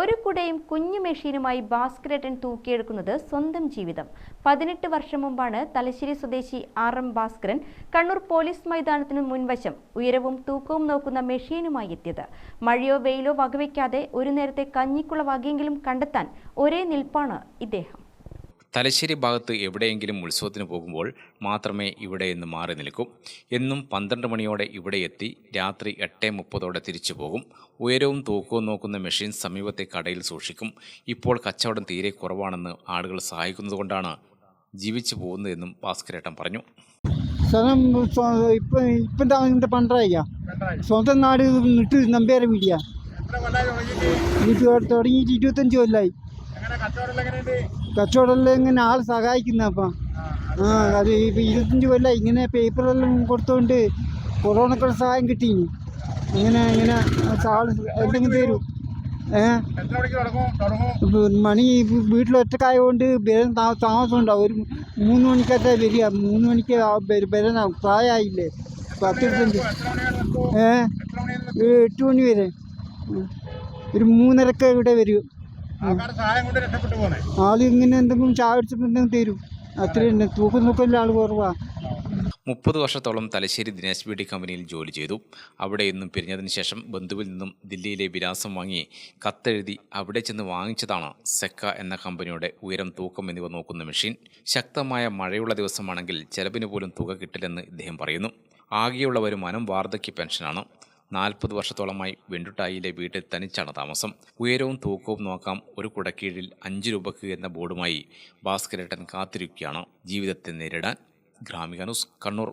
ഒരു കുടയും കുഞ്ഞു മെഷീനുമായി ഭാസ്കരേട്ടൻ തൂക്കിയെടുക്കുന്നത് സ്വന്തം ജീവിതം. പതിനെട്ട് വർഷം മുമ്പാണ് തലശ്ശേരി സ്വദേശി R M Bhaskaran Kannur police മൈതാനത്തിന് മുൻവശം ഉയരവും തൂക്കവും നോക്കുന്ന മെഷീനുമായി എത്തിയത്. മഴയോ വെയിലോ വകവയ്ക്കാതെ ഒരു നേരത്തെ കഞ്ഞിക്കുള വകയെങ്കിലും കണ്ടെത്താൻ ഒരേ നിൽപ്പാണ് ഇദ്ദേഹം. തലശ്ശേരി ഭാഗത്ത് എവിടെയെങ്കിലും ഉത്സവത്തിന് പോകുമ്പോൾ മാത്രമേ ഇവിടെ നിന്ന് മാറി നിൽക്കൂ. എന്നും പന്ത്രണ്ട് മണിയോടെ ഇവിടെ എത്തി രാത്രി എട്ട് മുപ്പതോടെ തിരിച്ചു പോകും. ഉയരവും തൂക്കവും നോക്കുന്ന മെഷീൻ സമീപത്തെ കടയിൽ സൂക്ഷിക്കും. ഇപ്പോൾ കച്ചവടം തീരെ കുറവാണെന്ന് ആളുകൾ സഹായിക്കുന്നതുകൊണ്ടാണ് ജീവിച്ചു പോകുന്നതെന്നും ഭാസ്കരേട്ടൻ പറഞ്ഞു. സ്ഥലം സ്വ- ഇപ്പം ഇപ്പം താമസിക്കുന്നത് പണ്ടായിക്കാ സ്വന്തം നാട് നിട്ട് നമ്പേരെ വീടിയാ വീട്ടുകാർ തുടങ്ങിയിട്ട് ഇരുപത്തഞ്ച് കൊല്ലായി. കച്ചവടമെല്ലാം ഇങ്ങനെ ആൾ സഹായിക്കുന്ന അപ്പം. ആ അത് ഇപ്പം ഇരുപത്തഞ്ച് കൊല്ലം ഇങ്ങനെ പേപ്പറെല്ലാം കൊടുത്തോണ്ട് കൊറോണക്കുള്ള സഹായം കിട്ടീനി. ഇങ്ങനെ ഇങ്ങനെ ആൾ എന്തെങ്കിലും തരും. മണി വീട്ടിൽ ഒറ്റക്കായതുകൊണ്ട് ബലം താമസം ഉണ്ടാവും ഒരു മൂന്ന് മണിക്കത്തെ വരിക. മൂന്ന് മണിക്ക് ബലനാവും പ്രായമായില്ലേ പത്ത് ഏഹ് എട്ട് മണി വരെ. ഒരു മൂന്നരക്ക് ഇവിടെ വരും. ആൾ ഇങ്ങനെ എന്തെങ്കിലും ചായ തരും. അത്ര തന്നെ തൂക്കം തൂക്കമില്ല ആൾ കുറവാ. മുപ്പത് വർഷത്തോളം തലശ്ശേരി ദിനേശ് ബ്യൂട്ടി കമ്പനിയിൽ ജോലി ചെയ്തു. അവിടെ നിന്നും പിരിഞ്ഞതിന് ശേഷം ബന്ധുവിൽ നിന്നും ദില്ലിയിലെ വിലാസം വാങ്ങി കത്തെഴുതി അവിടെ ചെന്ന് വാങ്ങിച്ചതാണ് സെക്ക എന്ന കമ്പനിയുടെ ഉയരം തൂക്കം എന്നിവ നോക്കുന്ന മെഷീൻ. ശക്തമായ മഴയുള്ള ദിവസമാണെങ്കിൽ ചെലവിന് പോലും തുക കിട്ടില്ലെന്ന് ഇദ്ദേഹം പറയുന്നു. ആകെയുള്ള വരുമാനം വാർദ്ധക്യ പെൻഷനാണ്. നാൽപ്പത് വർഷത്തോളമായി വെണ്ടുട്ടായിലെ വീട്ടിൽ തനിച്ചാണ് താമസം. ഉയരവും തൂക്കവും നോക്കാം. ഒരു കുടക്കീഴിൽ അഞ്ച് രൂപക്ക് എന്ന ബോർഡുമായി ഭാസ്കരേട്ടൻ കാത്തിരിക്കുകയാണ്. ജീവിതത്തെ നേരിടാൻ. ഗ്രാമിക ന്യൂസ് കണ്ണൂർ.